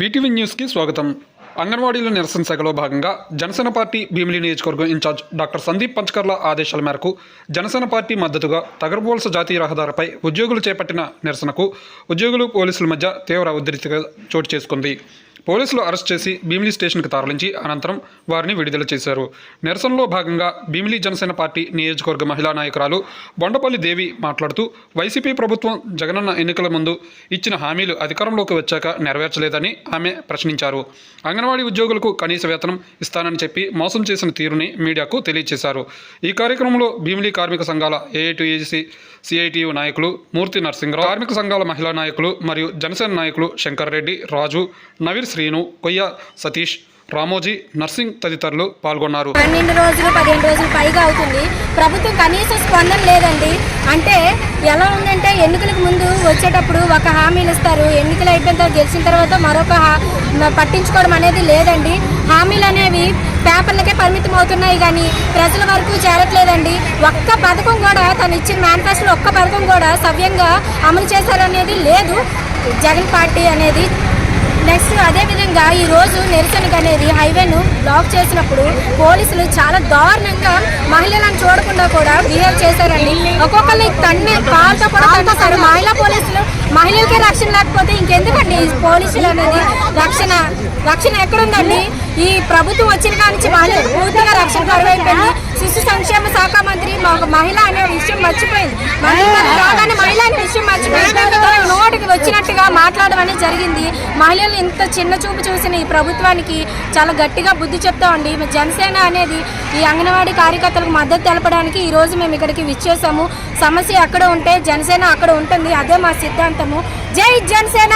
VTV న్యూస్కి స్వాగతం. అంగన్వాడీల నిరసన శాఖలో భాగంగా జనసేన పార్టీ భీమిలి నియోజకవర్గం ఇన్ఛార్జ్ డాక్టర్ సందీప్ పంచకర్ల ఆదేశాల మేరకు జనసేన పార్టీ మద్దతుగా తగరబోల్స జాతీయ రహదారిపై ఉద్యోగులు చేపట్టిన నిరసనకు ఉద్యోగులు పోలీసుల మధ్య తీవ్ర ఉద్రిక్తత చోటు చేసుకుంది. పోలీసులు అరెస్ట్ చేసి భీమిలి స్టేషన్కు తరలించి అనంతరం వారిని విడుదల చేశారు. నిరసనలో భాగంగా భీమిలి జనసేన పార్టీ నియోజకవర్గ మహిళా నాయకురాలు బొండపల్లి దేవి మాట్లాడుతూ వైసీపీ ప్రభుత్వం జగనన్న ఎన్నికల ముందు ఇచ్చిన హామీలు అధికారంలోకి వచ్చాక నెరవేర్చలేదని ఆమె ప్రశ్నించారు. అంగన్వాడీ ఉద్యోగులకు కనీస వేతనం ఇస్తానని చెప్పి మోసం చేసిన తీరుని మీడియాకు తెలియజేశారు ఈ కార్యక్రమంలో భీమిలి కార్మిక సంఘాల ఏఐటీయూసీ సిఐటియు నాయకులు మూర్తి నరసింహరావు కార్మిక సంఘాల మహిళా నాయకులు మరియు జనసేన నాయకులు శంకర్ రెడ్డి రాజు నవీర్ శ్రీను కొయ్య సతీష్ రామోజీ నర్సింగ్ తదితరులు పాల్గొన్నారు. పన్నెండు రోజులు పదిహేను రోజులు పైగా అవుతుంది. ప్రభుత్వం కనీస స్పందన లేదండి. అంటే ఎలా ఉందంటే ఎన్నికలకు ముందు వచ్చేటప్పుడు ఒక హామీలు ఇస్తారు. ఎన్నికలు అయిపోయిన తర్వాత గెలిచిన తర్వాత మరొక పట్టించుకోవడం అనేది లేదండి. హామీలు అనేవి పేపర్లకే పరిమితం అవుతున్నాయి కానీ ప్రజల వరకు చేరట్లేదండి. ఒక్క పథకం కూడా తను ఇచ్చిన మేనిఫెస్టోలో ఒక్క పథకం కూడా సవ్యంగా అమలు చేశారనేది లేదు. జగన్ పార్టీ అనేది నెక్స్ట్ అదే విధంగా నిరసనకు అనేది హైవేను బ్లాక్ చేసినప్పుడు పోలీసులు చాలా దారుణంగా మహిళలను చూడకుండా కూడా బిహేవ్ చేశారండి. ఒక్కొక్కరిని తన్నే కాల్తో కూడా తన్నేశారు. మహిళా పోలీసులు మహిళలకే రక్షణ లేకపోతే ఇంకెందుకండి? ఈ పోలీసులు అనేది రక్షణ రక్షణ ఎక్కడుందండి? ఈ ప్రభుత్వం వచ్చిన కాడి నుంచి మహిళలు పూర్తిగా రక్షణ కరువైపోయింది. శిశు సంక్షేమ శాఖ మంత్రి మహిళ అనే విషయం మర్చిపోయింది. మహిళ రాగానే మహిళ అనే విషయం మర్చిపోయింది. తన మాట్లాడమని వచ్చినట్టుగా జరిగింది. మహిళలు ఇంత చిన్న చూపు చూసిన ఈ ప్రభుత్వానికి చాలా గట్టిగా బుద్ధి చెప్తామండి జనసేన అనేది ఈ అంగన్వాడీ కార్యకర్తలకు మద్దతు తెలపడానికి ఈ రోజు మేము ఇక్కడికి విచ్చేసాము సమస్య ఎక్కడ ఉంటే జనసేన అక్కడ ఉంటుంది. అదే మా సిద్ధాంతము. జై జనసేన!